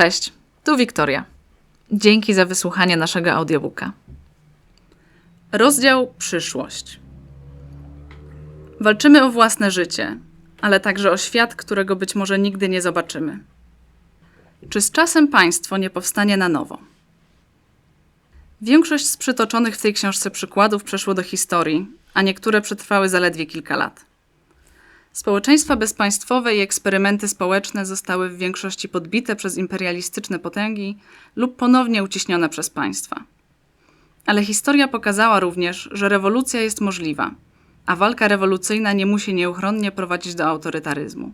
Cześć, tu Wiktoria. Dzięki za wysłuchanie naszego audiobooka. Rozdział Przyszłość. Walczymy o własne życie, ale także o świat, którego być może nigdy nie zobaczymy. Czy z czasem państwo nie powstanie na nowo? Większość z przytoczonych w tej książce przykładów przeszło do historii, a niektóre przetrwały zaledwie kilka lat. Społeczeństwa bezpaństwowe i eksperymenty społeczne zostały w większości podbite przez imperialistyczne potęgi lub ponownie uciśnione przez państwa. Ale historia pokazała również, że rewolucja jest możliwa, a walka rewolucyjna nie musi nieuchronnie prowadzić do autorytaryzmu.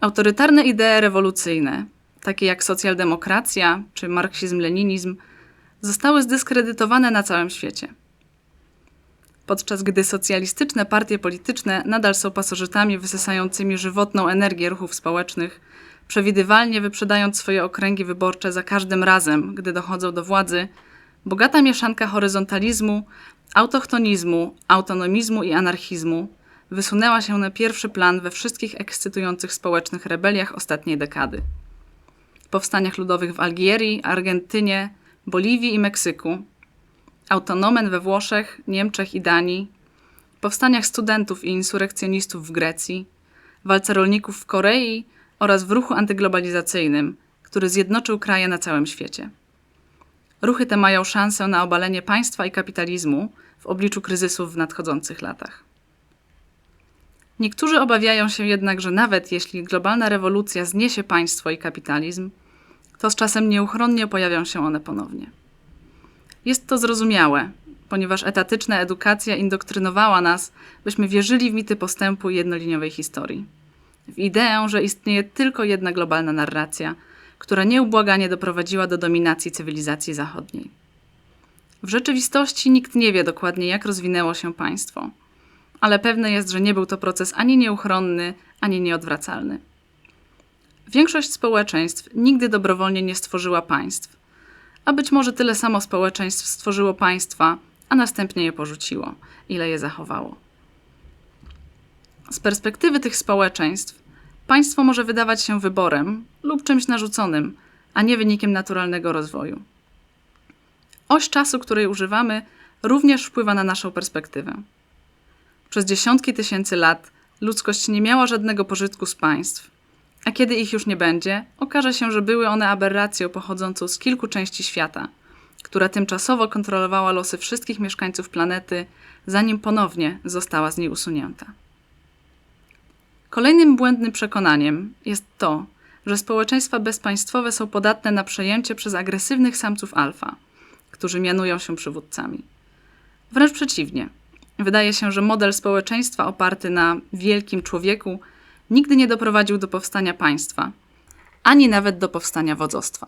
Autorytarne idee rewolucyjne, takie jak socjaldemokracja czy marksizm-leninizm, zostały zdyskredytowane na całym świecie podczas gdy socjalistyczne partie polityczne nadal są pasożytami wysysającymi żywotną energię ruchów społecznych, przewidywalnie wyprzedając swoje okręgi wyborcze za każdym razem, gdy dochodzą do władzy, bogata mieszanka horizontalizmu, autochtonizmu, autonomizmu i anarchizmu wysunęła się na pierwszy plan we wszystkich ekscytujących społecznych rebeliach ostatniej dekady. Powstaniach ludowych w Algierii, Argentynie, Boliwii i Meksyku, autonomen we Włoszech, Niemczech i Danii, powstaniach studentów i insurekcjonistów w Grecji, walce rolników w Korei oraz w ruchu antyglobalizacyjnym, który zjednoczył kraje na całym świecie. Ruchy te mają szansę na obalenie państwa i kapitalizmu w obliczu kryzysów w nadchodzących latach. Niektórzy obawiają się jednak, że nawet jeśli globalna rewolucja zniesie państwo i kapitalizm, to z czasem nieuchronnie pojawią się one ponownie. Jest to zrozumiałe, ponieważ etatyczna edukacja indoktrynowała nas, byśmy wierzyli w mity postępu jednoliniowej historii. W ideę, że istnieje tylko jedna globalna narracja, która nieubłaganie doprowadziła do dominacji cywilizacji zachodniej. W rzeczywistości nikt nie wie dokładnie, jak rozwinęło się państwo, ale pewne jest, że nie był to proces ani nieuchronny, ani nieodwracalny. Większość społeczeństw nigdy dobrowolnie nie stworzyła państw, a być może tyle samo społeczeństw stworzyło państwa, a następnie je porzuciło, ile je zachowało. Z perspektywy tych społeczeństw, państwo może wydawać się wyborem lub czymś narzuconym, a nie wynikiem naturalnego rozwoju. Oś czasu, której używamy, również wpływa na naszą perspektywę. Przez dziesiątki tysięcy lat ludzkość nie miała żadnego pożytku z państw, a kiedy ich już nie będzie, okaże się, że były one aberracją pochodzącą z kilku części świata, która tymczasowo kontrolowała losy wszystkich mieszkańców planety, zanim ponownie została z niej usunięta. Kolejnym błędnym przekonaniem jest to, że społeczeństwa bezpaństwowe są podatne na przejęcie przez agresywnych samców alfa, którzy mianują się przywódcami. Wręcz przeciwnie. Wydaje się, że model społeczeństwa oparty na wielkim człowieku nigdy nie doprowadził do powstania państwa, ani nawet do powstania wodzostwa.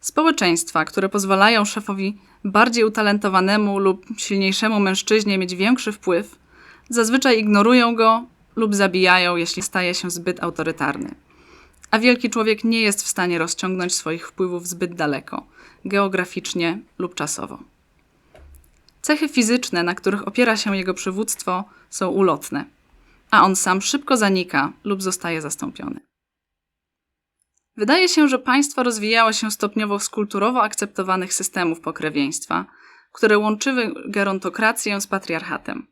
Społeczeństwa, które pozwalają szefowi bardziej utalentowanemu lub silniejszemu mężczyźnie mieć większy wpływ, zazwyczaj ignorują go lub zabijają, jeśli staje się zbyt autorytarny. A wielki człowiek nie jest w stanie rozciągnąć swoich wpływów zbyt daleko, geograficznie lub czasowo. Cechy fizyczne, na których opiera się jego przywództwo, są ulotne a on sam szybko zanika lub zostaje zastąpiony. Wydaje się, że państwo rozwijało się stopniowo z kulturowo akceptowanych systemów pokrewieństwa, które łączyły gerontokrację z patriarchatem.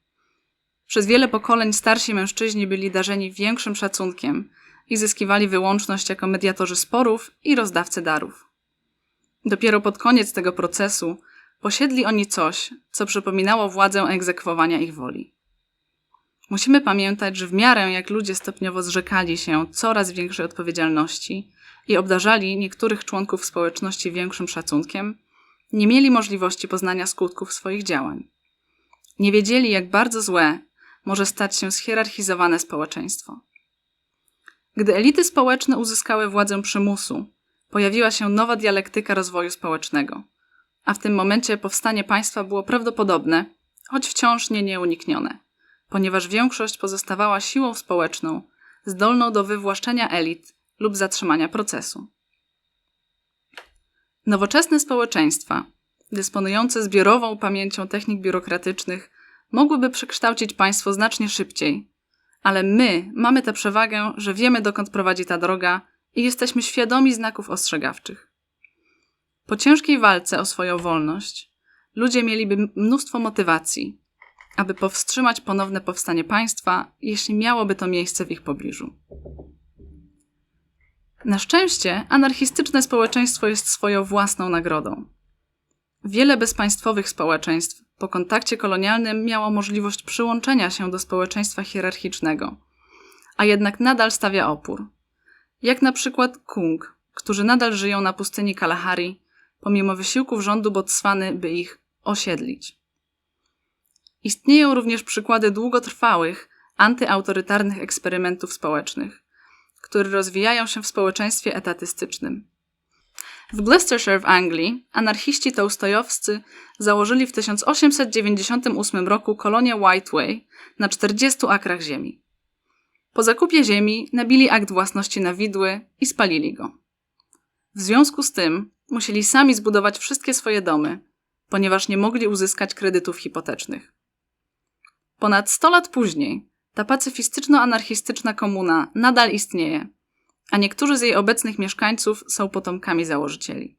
Przez wiele pokoleń starsi mężczyźni byli darzeni większym szacunkiem i zyskiwali wyłączność jako mediatorzy sporów i rozdawcy darów. Dopiero pod koniec tego procesu posiedli oni coś, co przypominało władzę egzekwowania ich woli. Musimy pamiętać, że w miarę jak ludzie stopniowo zrzekali się coraz większej odpowiedzialności i obdarzali niektórych członków społeczności większym szacunkiem, nie mieli możliwości poznania skutków swoich działań. Nie wiedzieli, jak bardzo złe może stać się schierarchizowane społeczeństwo. Gdy elity społeczne uzyskały władzę przymusu, pojawiła się nowa dialektyka rozwoju społecznego, a w tym momencie powstanie państwa było prawdopodobne, choć wciąż nie nieuniknione ponieważ większość pozostawała siłą społeczną, zdolną do wywłaszczenia elit lub zatrzymania procesu. Nowoczesne społeczeństwa, dysponujące zbiorową pamięcią technik biurokratycznych, mogłyby przekształcić państwo znacznie szybciej, ale my mamy tę przewagę, że wiemy dokąd prowadzi ta droga i jesteśmy świadomi znaków ostrzegawczych. Po ciężkiej walce o swoją wolność, ludzie mieliby mnóstwo motywacji, aby powstrzymać ponowne powstanie państwa, jeśli miałoby to miejsce w ich pobliżu. Na szczęście, anarchistyczne społeczeństwo jest swoją własną nagrodą. Wiele bezpaństwowych społeczeństw po kontakcie kolonialnym miało możliwość przyłączenia się do społeczeństwa hierarchicznego, a jednak nadal stawia opór. Jak na przykład Kung, którzy nadal żyją na pustyni Kalahari, pomimo wysiłków rządu Botswany, by ich osiedlić. Istnieją również przykłady długotrwałych, antyautorytarnych eksperymentów społecznych, które rozwijają się w społeczeństwie etatystycznym. W Gloucestershire w Anglii anarchiści tołstojowscy założyli w 1898 roku kolonię Whiteway na 40 akrach ziemi. Po zakupie ziemi nabili akt własności na widły i spalili go. W związku z tym musieli sami zbudować wszystkie swoje domy, ponieważ nie mogli uzyskać kredytów hipotecznych. Ponad 100 lat później ta pacyfistyczno-anarchistyczna komuna nadal istnieje, a niektórzy z jej obecnych mieszkańców są potomkami założycieli.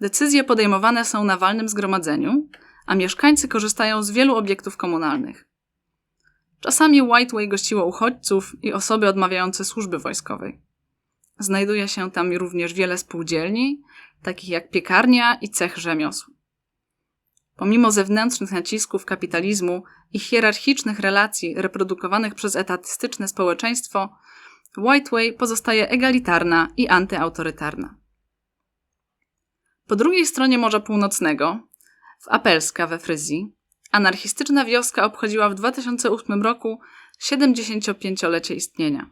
Decyzje podejmowane są na walnym zgromadzeniu, a mieszkańcy korzystają z wielu obiektów komunalnych. Czasami Whiteway gościło uchodźców i osoby odmawiające służby wojskowej. Znajduje się tam również wiele spółdzielni, takich jak piekarnia i cech rzemiosł. Pomimo zewnętrznych nacisków kapitalizmu i hierarchicznych relacji reprodukowanych przez etatystyczne społeczeństwo, Whiteway pozostaje egalitarna i antyautorytarna. Po drugiej stronie Morza Północnego, w Apelska we Fryzji, anarchistyczna wioska obchodziła w 2008 roku 75-lecie istnienia.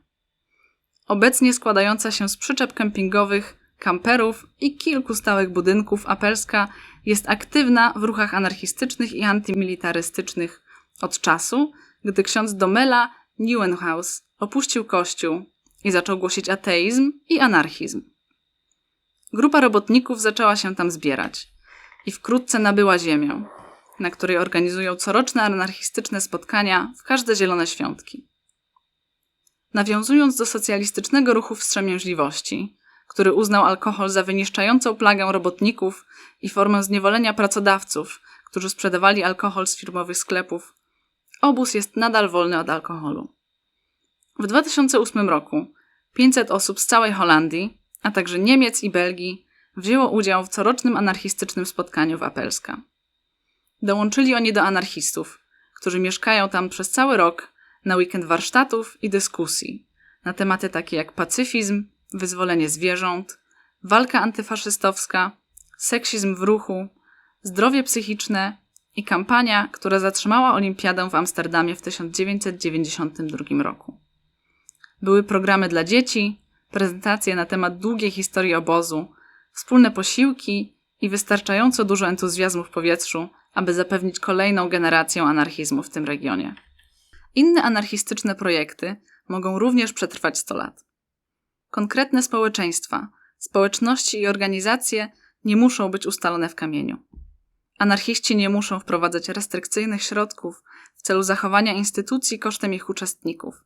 Obecnie składająca się z przyczep kempingowych, kamperów i kilku stałych budynków, Apelska jest aktywna w ruchach anarchistycznych i antymilitarystycznych od czasu, gdy ksiądz Domela Neuenhaus opuścił kościół i zaczął głosić ateizm i anarchizm. Grupa robotników zaczęła się tam zbierać i wkrótce nabyła ziemię, na której organizują coroczne anarchistyczne spotkania w każde zielone świątki. Nawiązując do socjalistycznego ruchu wstrzemięźliwości, który uznał alkohol za wyniszczającą plagę robotników i formę zniewolenia pracodawców, którzy sprzedawali alkohol z firmowych sklepów, obóz jest nadal wolny od alkoholu. W 2008 roku 500 osób z całej Holandii, a także Niemiec i Belgii wzięło udział w corocznym anarchistycznym spotkaniu w Apelska. Dołączyli oni do anarchistów, którzy mieszkają tam przez cały rok na weekend warsztatów i dyskusji na tematy takie jak pacyfizm, wyzwolenie zwierząt, walka antyfaszystowska, seksizm w ruchu, zdrowie psychiczne i kampania, która zatrzymała Olimpiadę w Amsterdamie w 1992 roku. Były programy dla dzieci, prezentacje na temat długiej historii obozu, wspólne posiłki i wystarczająco dużo entuzjazmu w powietrzu, aby zapewnić kolejną generację anarchizmu w tym regionie. Inne anarchistyczne projekty mogą również przetrwać 100 lat. Konkretne społeczeństwa, społeczności i organizacje nie muszą być ustalone w kamieniu. Anarchiści nie muszą wprowadzać restrykcyjnych środków w celu zachowania instytucji kosztem ich uczestników.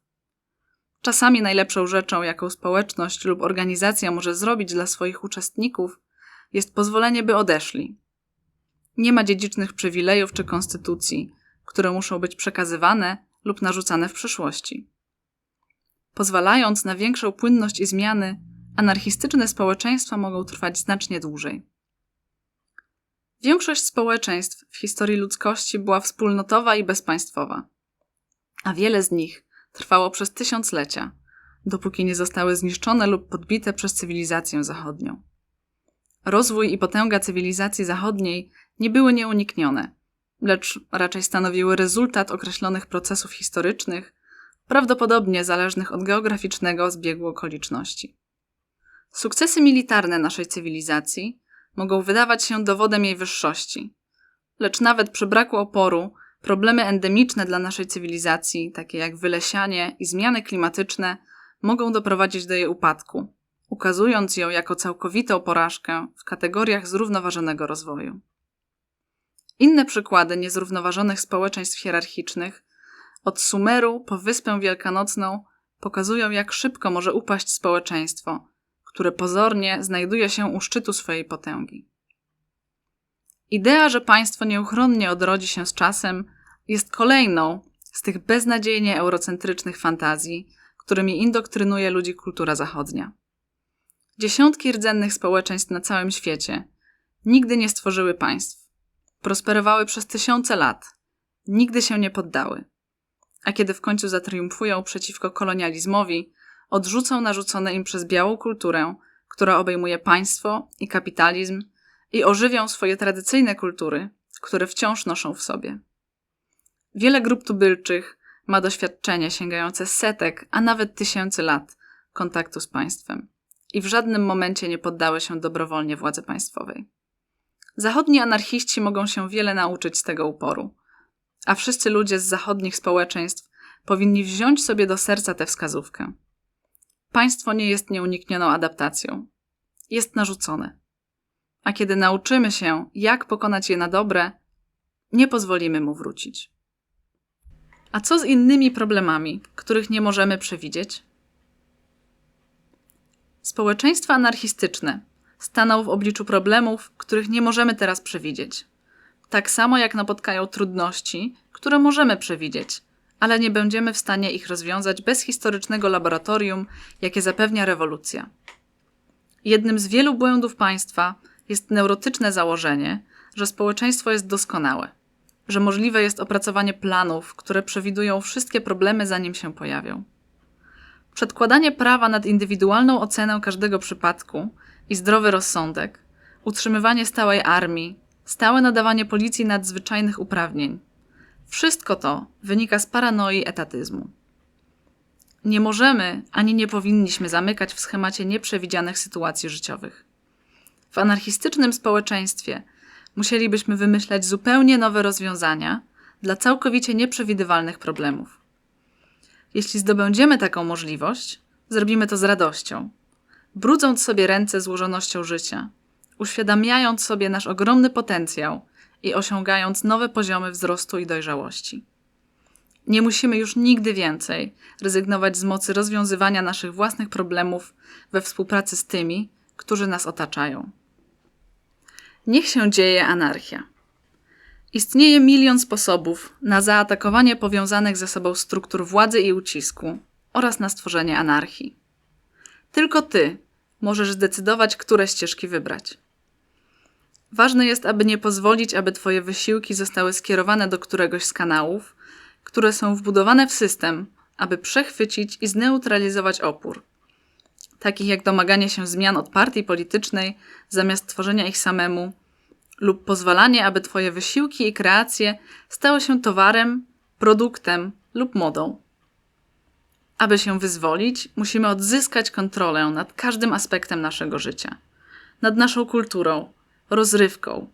Czasami najlepszą rzeczą, jaką społeczność lub organizacja może zrobić dla swoich uczestników, jest pozwolenie, by odeszli. Nie ma dziedzicznych przywilejów czy konstytucji, które muszą być przekazywane lub narzucane w przyszłości. Pozwalając na większą płynność i zmiany, anarchistyczne społeczeństwa mogą trwać znacznie dłużej. Większość społeczeństw w historii ludzkości była wspólnotowa i bezpaństwowa, a wiele z nich trwało przez tysiąclecia, dopóki nie zostały zniszczone lub podbite przez cywilizację zachodnią. Rozwój i potęga cywilizacji zachodniej nie były nieuniknione, lecz raczej stanowiły rezultat określonych procesów historycznych, prawdopodobnie zależnych od geograficznego zbiegu okoliczności. Sukcesy militarne naszej cywilizacji mogą wydawać się dowodem jej wyższości, lecz nawet przy braku oporu problemy endemiczne dla naszej cywilizacji, takie jak wylesianie i zmiany klimatyczne, mogą doprowadzić do jej upadku, ukazując ją jako całkowitą porażkę w kategoriach zrównoważonego rozwoju. Inne przykłady niezrównoważonych społeczeństw hierarchicznych od Sumeru po Wyspę Wielkanocną pokazują, jak szybko może upaść społeczeństwo, które pozornie znajduje się u szczytu swojej potęgi. Idea, że państwo nieuchronnie odrodzi się z czasem, jest kolejną z tych beznadziejnie eurocentrycznych fantazji, którymi indoktrynuje ludzi kultura zachodnia. Dziesiątki rdzennych społeczeństw na całym świecie nigdy nie stworzyły państw. Prosperowały przez tysiące lat, nigdy się nie poddały. A kiedy w końcu zatriumfują przeciwko kolonializmowi, odrzucą narzucone im przez białą kulturę, która obejmuje państwo i kapitalizm, i ożywią swoje tradycyjne kultury, które wciąż noszą w sobie. Wiele grup tubylczych ma doświadczenie sięgające setek, a nawet tysięcy lat kontaktu z państwem i w żadnym momencie nie poddały się dobrowolnie władzy państwowej. Zachodni anarchiści mogą się wiele nauczyć z tego uporu, a wszyscy ludzie z zachodnich społeczeństw powinni wziąć sobie do serca tę wskazówkę. Państwo nie jest nieuniknioną adaptacją, jest narzucone. A kiedy nauczymy się, jak pokonać je na dobre, nie pozwolimy mu wrócić. A co z innymi problemami, których nie możemy przewidzieć? Społeczeństwa anarchistyczne staną w obliczu problemów, których nie możemy teraz przewidzieć. Tak samo jak napotkają trudności, które możemy przewidzieć, ale nie będziemy w stanie ich rozwiązać bez historycznego laboratorium, jakie zapewnia rewolucja. Jednym z wielu błędów państwa jest neurotyczne założenie, że społeczeństwo jest doskonałe, że możliwe jest opracowanie planów, które przewidują wszystkie problemy, zanim się pojawią. Przedkładanie prawa nad indywidualną ocenę każdego przypadku i zdrowy rozsądek, utrzymywanie stałej armii, stałe nadawanie policji nadzwyczajnych uprawnień wszystko to wynika z paranoi etatyzmu. Nie możemy ani nie powinniśmy zamykać w schemacie nieprzewidzianych sytuacji życiowych. W anarchistycznym społeczeństwie musielibyśmy wymyślać zupełnie nowe rozwiązania dla całkowicie nieprzewidywalnych problemów. Jeśli zdobędziemy taką możliwość, zrobimy to z radością, brudząc sobie ręce złożonością życia, uświadamiając sobie nasz ogromny potencjał i osiągając nowe poziomy wzrostu i dojrzałości. Nie musimy już nigdy więcej rezygnować z mocy rozwiązywania naszych własnych problemów we współpracy z tymi, którzy nas otaczają. Niech się dzieje anarchia. Istnieje milion sposobów na zaatakowanie powiązanych ze sobą struktur władzy i ucisku oraz na stworzenie anarchii. Tylko ty możesz zdecydować, które ścieżki wybrać. Ważne jest, aby nie pozwolić, aby Twoje wysiłki zostały skierowane do któregoś z kanałów, które są wbudowane w system, aby przechwycić i zneutralizować opór. Takich jak domaganie się zmian od partii politycznej zamiast tworzenia ich samemu, lub pozwalanie, aby Twoje wysiłki i kreacje stały się towarem, produktem lub modą. Aby się wyzwolić, musimy odzyskać kontrolę nad każdym aspektem naszego życia, nad naszą kulturą, rozrywką,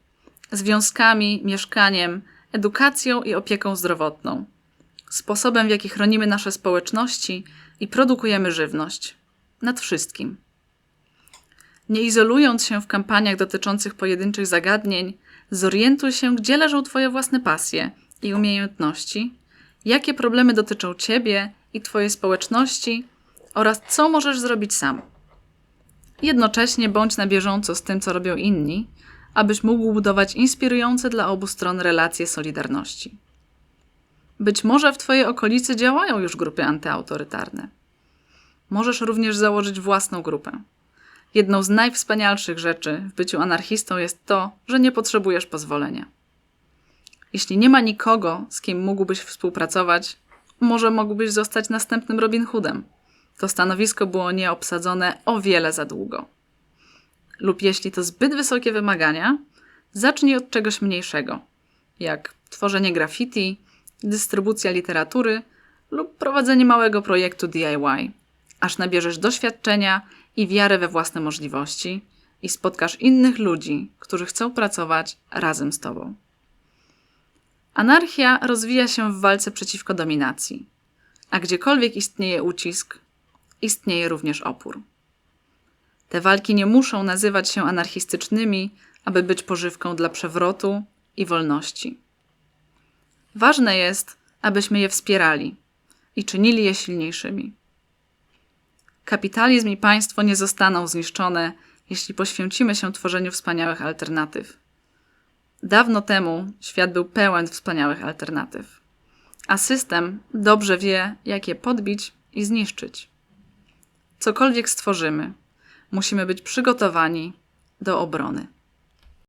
związkami, mieszkaniem, edukacją i opieką zdrowotną, sposobem, w jaki chronimy nasze społeczności i produkujemy żywność. Nad wszystkim. Nie izolując się w kampaniach dotyczących pojedynczych zagadnień, zorientuj się, gdzie leżą Twoje własne pasje i umiejętności, jakie problemy dotyczą Ciebie i Twojej społeczności oraz co możesz zrobić sam. Jednocześnie bądź na bieżąco z tym, co robią inni, abyś mógł budować inspirujące dla obu stron relacje solidarności. Być może w Twojej okolicy działają już grupy antyautorytarne. Możesz również założyć własną grupę. Jedną z najwspanialszych rzeczy w byciu anarchistą jest to, że nie potrzebujesz pozwolenia. Jeśli nie ma nikogo, z kim mógłbyś współpracować, może mógłbyś zostać następnym Robin Hoodem. To stanowisko było nieobsadzone o wiele za długo lub jeśli to zbyt wysokie wymagania, zacznij od czegoś mniejszego, jak tworzenie graffiti, dystrybucja literatury lub prowadzenie małego projektu DIY, aż nabierzesz doświadczenia i wiarę we własne możliwości i spotkasz innych ludzi, którzy chcą pracować razem z tobą. Anarchia rozwija się w walce przeciwko dominacji, a gdziekolwiek istnieje ucisk, istnieje również opór. Te walki nie muszą nazywać się anarchistycznymi, aby być pożywką dla przewrotu i wolności. Ważne jest, abyśmy je wspierali i czynili je silniejszymi. Kapitalizm i państwo nie zostaną zniszczone, jeśli poświęcimy się tworzeniu wspaniałych alternatyw. Dawno temu świat był pełen wspaniałych alternatyw, a system dobrze wie, jak je podbić i zniszczyć. Cokolwiek stworzymy, musimy być przygotowani do obrony.